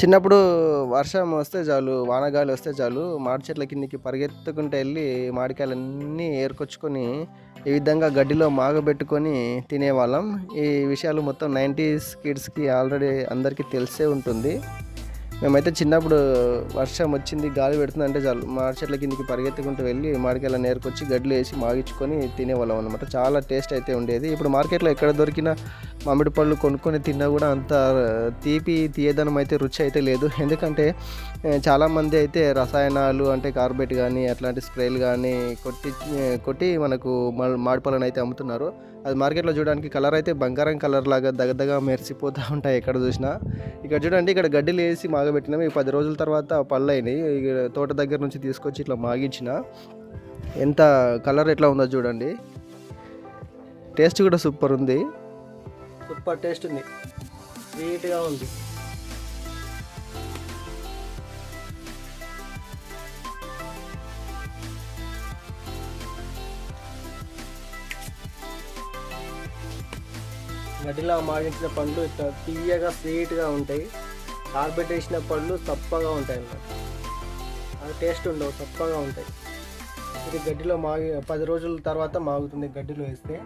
చిన్నప్పుడు వర్షం వస్తే చాలు వానగాలి వస్తే చాలు మాడి చెట్ల కిందికి పరిగెత్తుకుంటూ వెళ్ళి మాడికాయలన్నీ ఏరుకొచ్చుకొని ఈ విధంగా గడ్డిలో మాగబెట్టుకొని తినేవాళ్ళం. ఈ విషయాలు మొత్తం నైంటీస్ కిడ్స్కి ఆల్రెడీ అందరికీ తెలిసే ఉంటుంది. మేమైతే చిన్నప్పుడు వర్షం వచ్చింది గాలి పెడుతుంది అంటే చాలు మాడి చెట్ల కిందికి పరిగెత్తుకుంటూ వెళ్ళి మాడికాయల నేర్కొచ్చి గడ్డలు వేసి మాగించుకొని తినేవాళ్ళం అనమాట చాలా టేస్ట్ అయితే ఉండేది. ఇప్పుడు మార్కెట్లో ఎక్కడ దొరికిన మామిడి పళ్ళు కొనుక్కొని తిన్నా కూడా అంత తీపి తీయదనం అయితే రుచి అయితే లేదు. ఎందుకంటే చాలామంది అయితే రసాయనాలు అంటే కార్బెట్ కానీ అట్లాంటి స్ప్రేలు కానీ కొట్టి కొట్టి మనకు మా- మామిడి పళ్ళని అయితే అమ్ముతున్నారు. అది మార్కెట్లో చూడడానికి కలర్ అయితే బంగారం కలర్ లాగా దగదగా మెరిసిపోతూ ఉంటాయి ఎక్కడ చూసినా. ఇక్కడ చూడండి ఇక్కడ గడ్డి వేసి మాగబెట్టినాం ఈ పది రోజుల తర్వాత పళ్ళు అయినాయి తోట దగ్గర నుంచి తీసుకొచ్చి ఇట్లా మాగించిన. ఎంత కలర్ ఎట్లా ఉందో చూడండి. టేస్ట్ కూడా సూపర్ ఉంది. సూపర్ టేస్ట్ ఉంది. స్వీట్గా ఉంది. గడ్డిలో మాడించిన పండ్లు ఇట్లా తీయగా స్వీట్గా ఉంటాయి. కార్బెట్ వేసిన పళ్ళు చప్పగా ఉంటాయి అన్నమాట. అది టేస్ట్ ఉండవు చప్పగా ఉంటాయి. ఇది గడ్డిలో మాగి పది రోజుల తర్వాత మాగుతుంది గడ్డిలో వేస్తే.